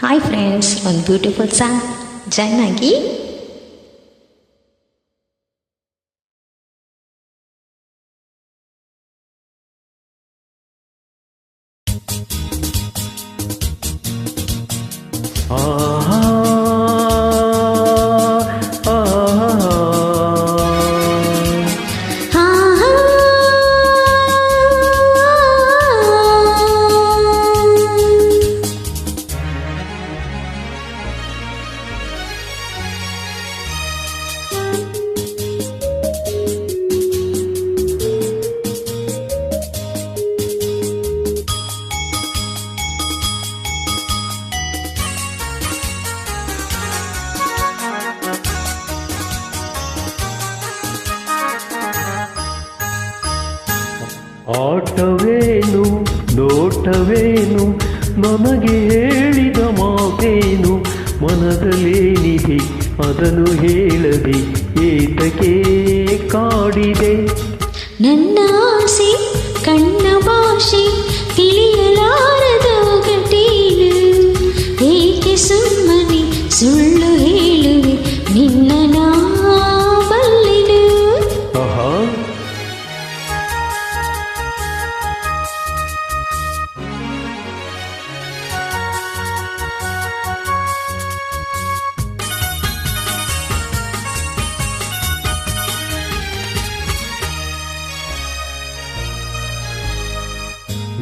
Hi friends ಒಂದು beautiful song join ಆಗಿ ಆಟವೇನು, ನೋಟವೇನು, ನನಗೆ ಹೇಳಿದ ಮಾತೇನು ಮನದಲ್ಲೇನಿದೆ ಅದನ್ನು ಹೇಳದೆ ಏತಕ್ಕೆ ಕಾಡಿದೆ? ನನ್ನ ಆಸೆ, ಕಣ್ಣ ಭಾಷೆ, ತಿಳಿಯಲಾರದ ಕಟೀಲು ಏಕೆ ಸುಮ್ಮನೆ ಸುಳ್ಳು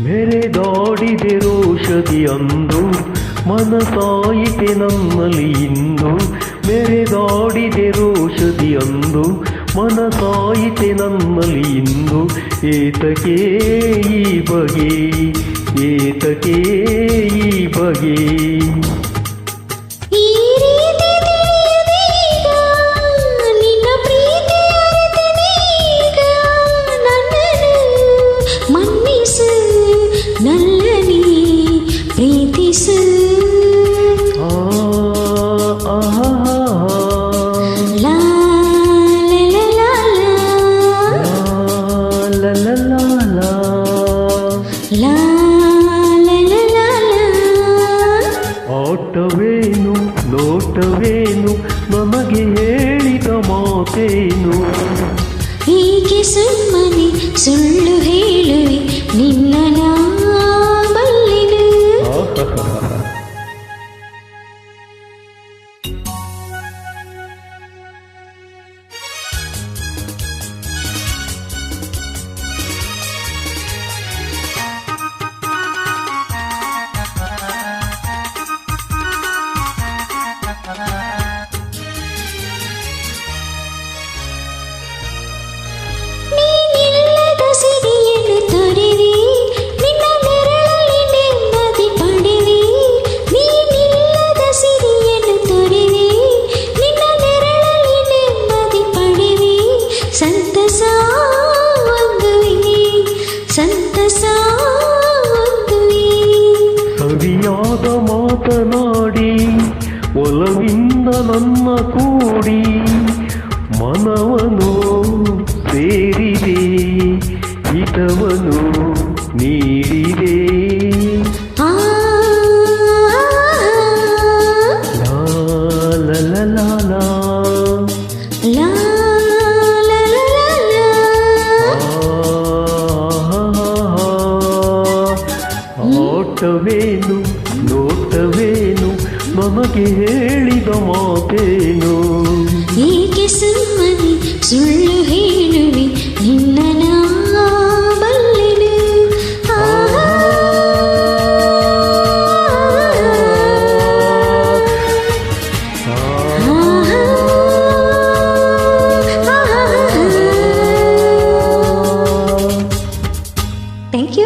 ಮೆರೆದಾಡಿದೆ ರೋಷದಿಯೊಂದು ಮನಸಾಯಿತೆ ನಮ್ಮಲ್ಲಿ ಇಂದು. ಮೆರೆದಾಡಿದೆ ರೋಷದಿಯೊಂದು ಮನಸಾಯಿತೆ ನಮ್ಮಲ್ಲಿ ಇಂದು. ಏತಕೇ ಈ ಬಗೆ ಏತಕೇ ಈ ಬಗೆ. இயேசு ಆಟವೇನು ನೋಟವೇನು ನಮಗೆ ಹೇಳಿದ ಮಾತೇನು ಹೀಗೆ ಸುಮ್ಮನೆ ಸುಳ್ಳು ಹೇಳುವೆ ನಿನ್ನ ಸಂತಸ ಹೊಂದುವಿ ಸಂತಸ ಸರಿಯಾದ ಮಾತನಾಡಿ ಒಲವಿಂದ ನನ್ನ ಕೂಡಿ ಮನವನು ಆಟವೇನು ನೋಟವೇನು ನಮಗೆ ಹೇಳಿದ ಮಾತೇನು ಏಕೆ ಸುಮ್ಮನೆ ಸುಳ್ಳು ಹೇಳುವೆ ನಿನ್ನ ನಾ ಬಲ್ಲೆನು ಆ, ಥ್ಯಾಂಕ್